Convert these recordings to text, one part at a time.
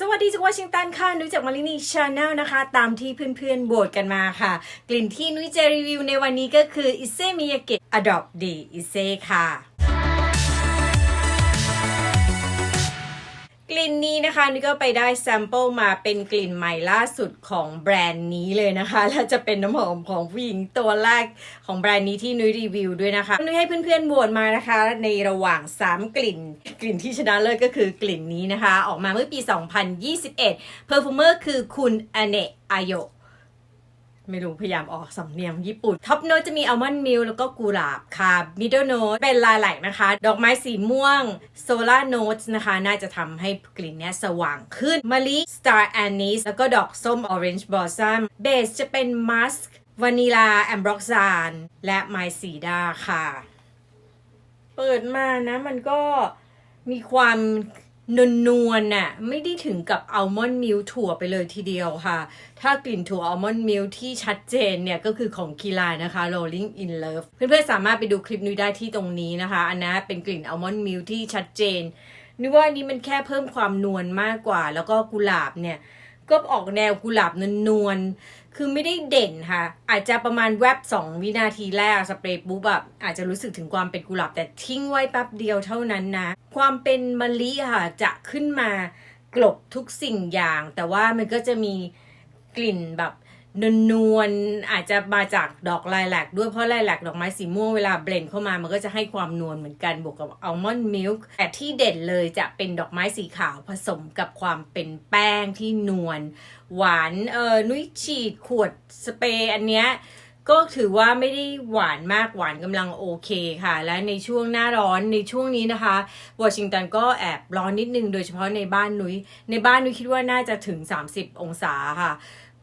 สวัสดีจากวอชิงตันค่ะ นุ้ยจากมารินีชาแนลนะคะ ตามที่เพื่อนๆโบดกันมาค่ะ กลิ่นที่นุ้ยจะรีวิวในวันนี้ก็คืออิเซมิยาเกะอดอบดีอิเซค่ะ ลิ่นนี้นะคะนี่ก็ไปได้แซมเปิลมาเป็นกลิ่นใหม่ล่าสุดของแบรนด์นี้เลยนะคะ และจะเป็นน้ำหอมของผู้หญิงตัวแรกของแบรนด์นี้ที่นุ้ยรีวิวด้วยนะคะนุ้ยให้เพื่อนๆบวนมานะคะ ในระหว่าง 3 กลิ่น กลิ่นที่ชนะเลิศก็คือกลิ่นนี้นะคะ ออกมาเมื่อปี 2021 เพอร์ฟูเมอร์คือคุณอเนะอายะ ไม่รู้พยายามออกสำเนียงญี่ปุ่น ท็อปโนตจะมีอัลมอนด์มิลแล้วก็กุหลาบค่ะมิดเดิลโนตเป็นลายแหลนะคะ ดอกไม้สีม่วงโซลาร์โนตนะคะ น่าจะทำให้กลิ่นเนี้ยสว่างขึ้นมะลิสตาร์แอนนิสแล้วก็ดอกส้มออเรนจ์บลอสซัมเบสจะเป็นมัสก์วานิลาแอมบร็อกซานและไมซีดาค่ะ เปิดมานะมันก็มีความ นวลๆน่ะไม่ได้ถึงกับอัลมอนด์มิลถั่วไปเลยทีเดียวค่ะ ถ้ากลิ่นถั่วอัลมอนด์มิลที่ชัดเจนเนี่ยก็คือของกีฬานะคะ Rolling in Love เพื่อนๆสามารถไปดูคลิปนี้ได้ที่ตรงนี้นะคะ อันนั้นเป็นกลิ่นอัลมอนด์มิลที่ชัดเจนนึกว่าอันนี้มันแค่เพิ่มความนวลมากกว่า แล้วก็กุหลาบเนี่ย ก็ออกแนวกุหลาบนวลๆ คือไม่ได้เด่นค่ะ อาจจะประมาณแวบ 2 วินาทีแรกสเปรย์ปุ๊บแบบอาจจะรู้สึกถึงความเป็นกุหลาบแต่ทิ้งไว้แป๊บเดียวเท่านั้นนะ ความเป็นมะลิค่ะจะขึ้นมากลบทุกสิ่งอย่าง แต่ว่ามันก็จะมีกลิ่นแบบ นวลๆอาจจะมาจากดอกลายแหลกด้วยเพราะลายแหลกดอกไม้สีม่วงเวลาเบลนด์เข้ามามันก็จะให้ความนวลเหมือนกันบวกกับอัลมอนด์มิลค์แต่ที่เด่นเลยจะเป็นดอกไม้สีขาวผสมกับความเป็นแป้งที่นวลหวานเออนุ้ยฉีดขวดสเปรย์อันเนี้ยก็ถือว่าไม่ได้หวานมากหวานกำลังโอเคค่ะ และในช่วงหน้าร้อนในช่วงนี้นะคะวอชิงตันก็แอบร้อนนิดนึงโดยเฉพาะในบ้านนุ้ยในบ้านนุ้ยคิดว่าน่าจะถึง 30 องศาค่ะ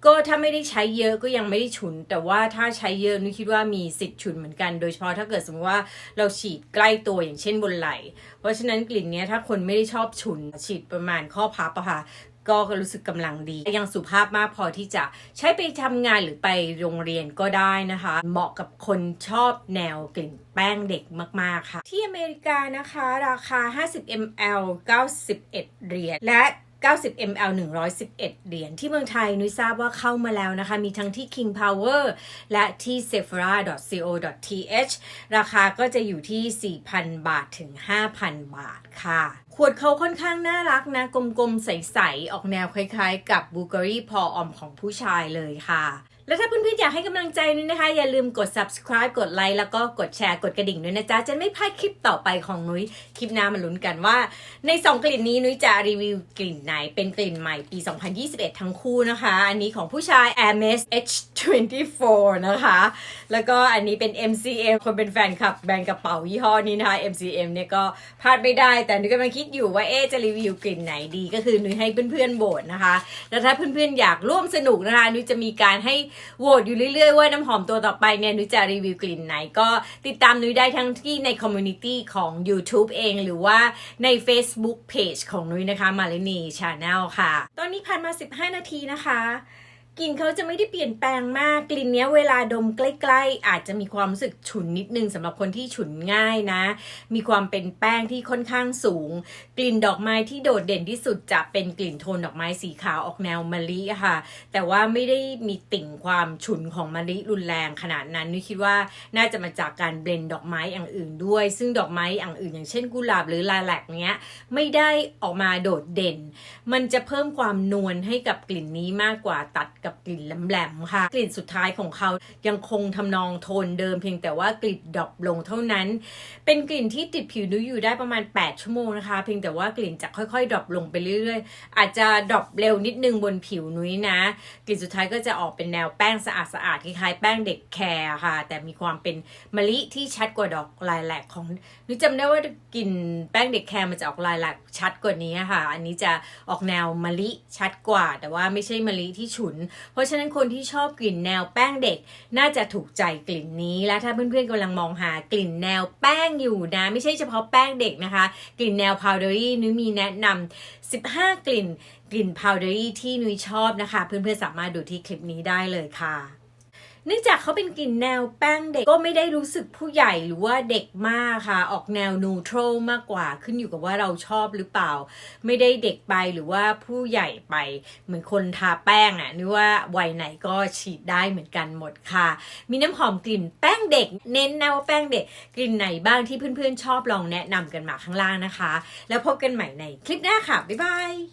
ก็ถ้าไม่ได้ใช้เยอะก็ยังไม่ได้ฉุน แต่ว่าถ้าใช้เยอะนุ้ยคิดว่ามีสิทธิ์ฉุนเหมือนกัน โดยเฉพาะถ้าเกิดสมมติว่าเราฉีดใกล้ตัวอย่างเช่นบนไหล่เพราะฉะนั้นกลิ่นเนี้ยถ้าคนไม่ได้ชอบฉุน ฉีดประมาณข้อพับอะค่ะก็รู้สึกกำลังดี ยังสุภาพมากพอที่จะใช้ไปทำงานหรือไปโรงเรียนก็ได้นะคะ เหมาะกับคนชอบแนวกลิ่นแป้งเด็กมาก ๆ ค่ะ ที่อเมริกานะคะ ราคา 50 ml 91 เหรียญและ 90 ml 111 เหรียญที่เมืองไทยนุ้ยทราบว่าเข้ามาแล้วนะคะ มีทั้งที่ King Power และที่ sephora.co.th ราคาก็จะอยู่ที่ 4,000 บาทถึง 5,000 บาทค่ะ ขวดเขาค่อนข้างน่ารักนะ กลมๆ ใส ๆ ออกแนวคล้ายๆ กับบูเกอรี่พออมของผู้ชายเลยค่ะ แล้วถ้าเพื่อนๆอยากให้กำลังใจนุ้ยนะคะ อย่าลืมกด subscribe กดไลค์แล้วก็กดแชร์กดกระดิ่งด้วยนะจ๊ะ จะไม่พลาดคลิปต่อไปของนุ้ยคลิปหน้ามาลุ้นกันว่า ใน 2 กลิ่นนี้นุ้ยจะรีวิวกลิ่นไหนเป็นกลิ่นใหม่ปี 2021 ทั้งคู่นะคะ อันนี้ของผู้ชาย Hermes H24 นะคะ แล้วก็อันนี้เป็น MCM คนเป็นแฟนคลับแบรนด์กระเป๋ายี่ห้อนี้นะคะ MCM เนี่ยก็พลาดไม่ได้แต่นุ้ยกำลังคิดอยู่ว่าเอ๊จะรีวิวกลิ่นไหนดีก็คือนุ้ยให้เพื่อนๆโหวตนะคะ แล้วถ้าเพื่อนๆอยากร่วมสนุกนะคะนุ้ยจะมีการให้โหวตอยู่เรื่อยๆ ว่าน้ำหอมตัวต่อไปเนี่ยนุ้ยจะรีวิวกลิ่นไหน ก็ติดตามนุ้ยได้ทั้งที่ในคอมมูนิตี้ของ YouTube เอง หรือว่าใน Facebook Page ของนุ้ยนะคะมาลินีชาแนลค่ะ ตอนนี้ผ่านมา 15 นาทีนะคะ กลิ่นเขาจะไม่ได้เปลี่ยนแปลงมากกลิ่นเนี้ยเวลาดมใกล้ ๆ อาจจะมีความรู้สึกฉุนนิดนึงสำหรับคนที่ฉุนง่ายนะ มีความเป็นแป้งที่ค่อนข้างสูง กลิ่นดอกไม้ที่โดดเด่นที่สุดจะเป็นกลิ่นโทนดอกไม้สีขาวออกแนวมะลิค่ะ แต่ว่าไม่ได้มีติ่งความฉุนของมะลิรุนแรงขนาดนั้นนุ้ยคิดว่าน่าจะมาจากการเบลนด์ดอกไม้อย่างอื่นด้วย ซึ่งดอกไม้อย่างอื่น อย่างเช่นกุหลาบหรือลาแลกเนี้ยไม่ได้ออกมาโดดเด่น มันจะเพิ่มความนวลให้กับกลิ่นนี้มากกว่าตัดกับกลิ่นแหลมๆค่ะ กลิ่นสุดท้ายของเขายังคงทำนองโทนเดิมเพียงแต่ว่ากลิ่นดรอปลงเท่านั้น เป็นกลิ่นที่ติดผิวนุ้ยอยู่ได้ประมาณ 8 ชั่วโมงนะคะ เพียงแต่ว่ากลิ่นจะค่อยๆดรอปลงไปเรื่อยๆ อาจจะดรอปเร็วนิดนึงบนผิวนุ้ยนะ กลิ่นสุดท้ายก็จะออกเป็นแนวแป้งสะอาดๆคล้ายๆแป้งเด็กแคร์ค่ะ แต่มีความเป็นมะลิที่ชัดกว่าดอกลายแหลกของนุ้ยจำได้ว่ากลิ่นแป้งเด็กแคร์มันจะออกลายแหลกชัดกว่านี้ค่ะ อันนี้จะออกแนวมะลิชัดกว่า แต่ว่าไม่ใช่มะลิที่ฉุนเพราะฉะนั้นคนที่ชอบกลิ่นแนวแป้งเด็ก น่าจะถูกใจกลิ่นนี้ และถ้าเพื่อนๆกำลังมองหากลิ่นแนวแป้งอยู่นะ ไม่ใช่เฉพาะแป้งเด็กนะคะ กลิ่นแนวพาวเดอรี่นุ้ยมีแนะนำ15 กลิ่น กลิ่นพาวเดอรี่ที่นุ้ยชอบนะคะ เพื่อนๆสามารถดูที่คลิปนี้ได้เลยค่ะ เนื่องจากเขาเป็นกลิ่นแนวแป้งเด็กก็ไม่ได้รู้สึกผู้ใหญ่หรือว่าเด็กมากค่ะ ออกแนวนูโตรมากกว่าขึ้นอยู่กับว่าเราชอบหรือเปล่า ไม่ได้เด็กไปหรือว่าผู้ใหญ่ไปเหมือนคนทาแป้งอะ่ะนึกว่าวัยไหนก็ฉีดได้เหมือนกันหมดค่ะ มีน้ำหอมกลิ่นแป้งเด็ก เน้นนะว่าแป้งเด็กกลิ่นไหนบ้างที่เพื่อนๆชอบลองแนะนำกันมาข้างล่างนะคะ แล้วพบกันใหม่ในคลิปหน้าค่ะบ๊ายบาย